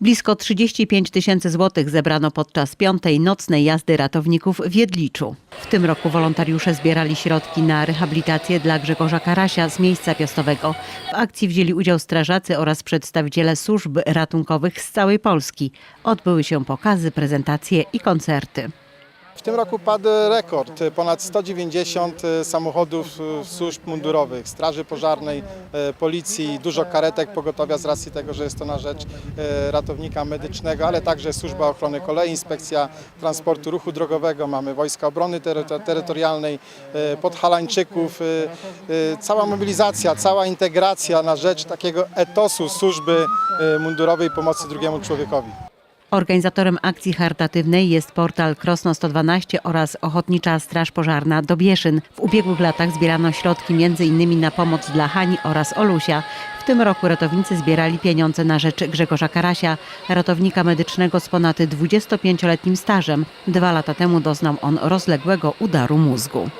Blisko 35 tysięcy złotych zebrano podczas piątej nocnej jazdy ratowników w Jedliczu. W tym roku wolontariusze zbierali środki na rehabilitację dla Grzegorza Karasia z miejsca piastowego. W akcji wzięli udział strażacy oraz przedstawiciele służb ratunkowych z całej Polski. Odbyły się pokazy, prezentacje i koncerty. W tym roku padł rekord, ponad 190 samochodów e, służb mundurowych, straży pożarnej, e, policji, dużo karetek pogotowia z racji tego, że jest to na rzecz e, ratownika medycznego, ale także służba ochrony kolei, inspekcja transportu ruchu drogowego, mamy wojska obrony tery- terytorialnej, e, podhalańczyków, e, e, cała mobilizacja, cała integracja na rzecz takiego etosu służby e, mundurowej pomocy drugiemu człowiekowi. Organizatorem akcji charytatywnej jest portal Krosno 112 oraz Ochotnicza Straż Pożarna Dobieszyn. W ubiegłych latach zbierano środki m.in. na pomoc dla Hani oraz Olusia. W tym roku ratownicy zbierali pieniądze na rzecz Grzegorza Karasia, ratownika medycznego z ponad 25-letnim stażem. Dwa lata temu doznał on rozległego udaru mózgu.